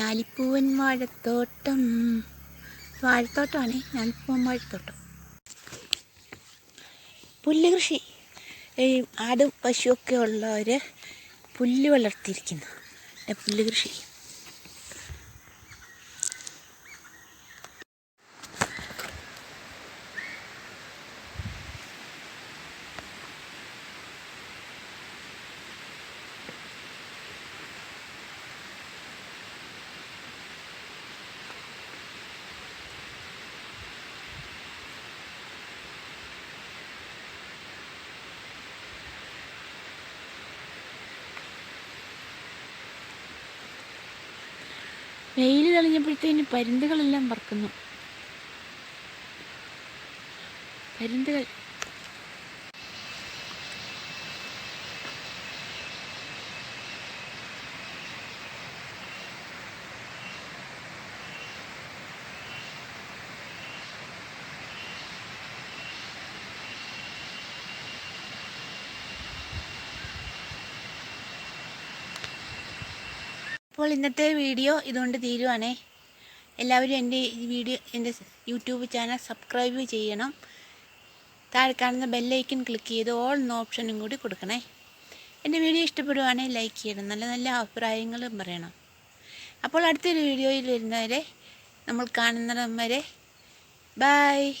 ഞാലിപ്പൂവൻ വാഴത്തോട്ടം. വാഴത്തോട്ടമാണ് ഞാലിപ്പൂവൻ വാഴത്തോട്ടം. പുല്ല് കൃഷി ഈ ആടും പശുവൊക്കെ ഉള്ളവർ പുല്ല് വളർത്തിയിരിക്കുന്നു. പുല്ല് കൃഷി വെയിൽ തെളിഞ്ഞപ്പോഴത്തേന് പരുന്തുകളെല്ലാം പറക്കുന്നു പരുന്തുകൾ അപ്പോൾ ഇന്നത്തെ വീഡിയോ ഇതുകൊണ്ട് തീരുവാണേ. എല്ലാവരും എന്റെ വീഡിയോ എന്റെ യൂട്യൂബ് ചാനൽ സബ്സ്ക്രൈബ് ചെയ്യണം. താഴെ കാണുന്ന ബെല്ലൈക്കൻ ക്ലിക്ക് ചെയ്ത് ഓൾ എന്ന ഓപ്ഷനും കൂടി കൊടുക്കണേ. എന്റെ വീഡിയോ ഇഷ്ടപ്പെടുവാണെങ്കിൽ ലൈക്ക് ചെയ്യണം. നല്ല നല്ല അഭിപ്രായങ്ങളും പറയണം. അപ്പോൾ അടുത്തൊരു വീഡിയോയിൽ വരുന്നവരെ നമ്മൾ കാണുന്നവരെ വരെ ബായ്